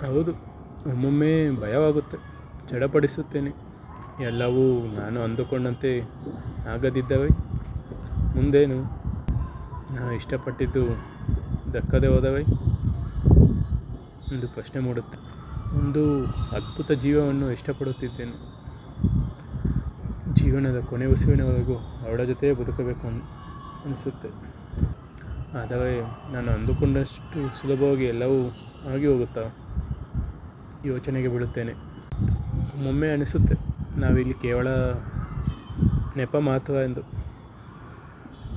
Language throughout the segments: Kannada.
ಹೌದು, ಒಮ್ಮೊಮ್ಮೆ ಭಯವಾಗುತ್ತೆ. ಚಡಪಡಿಸುತ್ತೇನೆ. ಎಲ್ಲವೂ ನಾನು ಅಂದುಕೊಂಡಂತೆ ಆಗದಿದ್ದವೇ. ಮುಂದೇನು? ನಾನು ಇಷ್ಟಪಟ್ಟಿದ್ದು ದಕ್ಕದೆ ಹೋದವೇ? ಒಂದು ಪ್ರಶ್ನೆ ಮೂಡುತ್ತೆ. ಒಂದು ಅದ್ಭುತ ಜೀವವನ್ನು ಇಷ್ಟಪಡುತ್ತಿದ್ದೇನೆ. ಜೀವನದ ಕೊನೆ ಉಸಿರಿನವರೆಗೂ ಅವಳ ಜೊತೆಯೇ ಬದುಕಬೇಕು ಅನ್, ಅನಿಸುತ್ತೆ. ಆದರೆ ನಾನು ಅಂದುಕೊಂಡಷ್ಟು ಸುಲಭವಾಗಿ ಎಲ್ಲವೂ ಆಗಿ ಹೋಗುತ್ತಾ? ಯೋಚನೆಗೆ ಬೀಳುತ್ತೇನೆ ಒಮ್ಮೊಮ್ಮೆ ಅನಿಸುತ್ತೆ. ನಾವಿಲ್ಲಿ ಕೇವಲ ನೆಪ ಮಾತ್ರ ಎಂದು.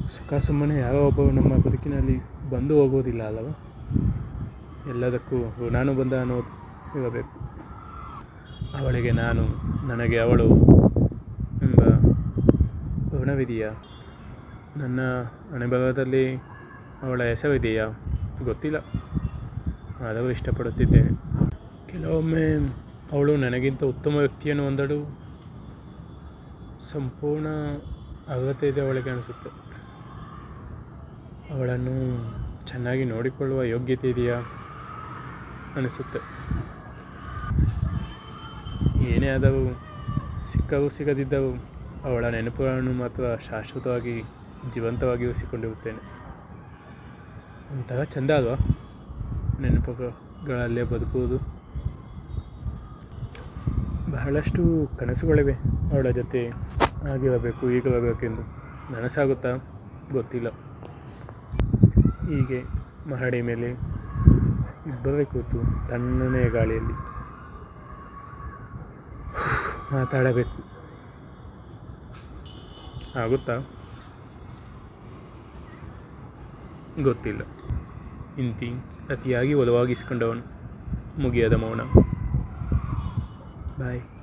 ಸುಖ ಸುಮ್ಮನೆ ಯಾರೋ ಒಬ್ಬರು ನಮ್ಮ ಬದುಕಿನಲ್ಲಿ ಬಂದು ಹೋಗೋದಿಲ್ಲ ಅಲ್ಲವ? ಎಲ್ಲದಕ್ಕೂ ಋಣಾನುಬಂಧ ಅನ್ನೋದು ಇರಬೇಕು. ಅವಳಿಗೆ ನಾನು, ನನಗೆ ಅವಳು ಎಂಬ ಋಣವಿದೆಯಾ? ನನ್ನ ಅನುಭವದಲ್ಲಿ ಅವಳ ಹೆಸರಿದೆಯಾ? ಗೊತ್ತಿಲ್ಲ. ಆದರೂ ಇಷ್ಟಪಡುತ್ತಿದ್ದೇನೆ. ಕೆಲವೊಮ್ಮೆ ಅವಳು ನನಗಿಂತ ಉತ್ತಮ ವ್ಯಕ್ತಿಯನ್ನು ಹೊಂದಲು ಸಂಪೂರ್ಣ ಅರ್ಹತೆ ಇದೆ ಅವಳಿಗೆ ಅನಿಸುತ್ತೆ. ಅವಳನ್ನು ಚೆನ್ನಾಗಿ ನೋಡಿಕೊಳ್ಳುವ ಯೋಗ್ಯತೆ ಇದೆಯಾ? ಅನಿಸುತ್ತೆ. ಏನೇ ಆದರೂ ಸಿಕ್ಕರೂ ಸಿಗದಿದ್ದರೂ ಅವಳ ನೆನಪುಗಳನ್ನು ಮಾತ್ರ ಶಾಶ್ವತವಾಗಿ ಜೀವಂತವಾಗಿ ಉಳಿಸಿಕೊಂಡಿರುತ್ತೇನೆ. ಒಂಥರ ಚೆಂದ ಅಲ್ವಾ? ನೆನಪುಗಳಲ್ಲೇ ಬದುಕುವುದು. ಬಹಳಷ್ಟು ಕನಸುಗಳಿವೆ ಅವಳ ಜೊತೆ ಆಗಿರಬೇಕು ಹೀಗಿರಬೇಕೆಂದು ನನಸಾಗುತ್ತಾ? ಗೊತ್ತಿಲ್ಲ. ಹೀಗೆ ಮಹಡಿ ಮೇಲೆ ಇಬ್ಬರೇ ಕೂತು ತಣ್ಣನೆಯ ಗಾಳಿಯಲ್ಲಿ ಮಾತಾಡಬೇಕು. ಆಗುತ್ತಾ? ಗೊತ್ತಿಲ್ಲ. ಇಂತಿ ಅತಿಯಾಗಿ ಒಲವಾಗಿಸಿಕೊಂಡವನು ಮುಗಿಯದ ಮೌನ. Bye.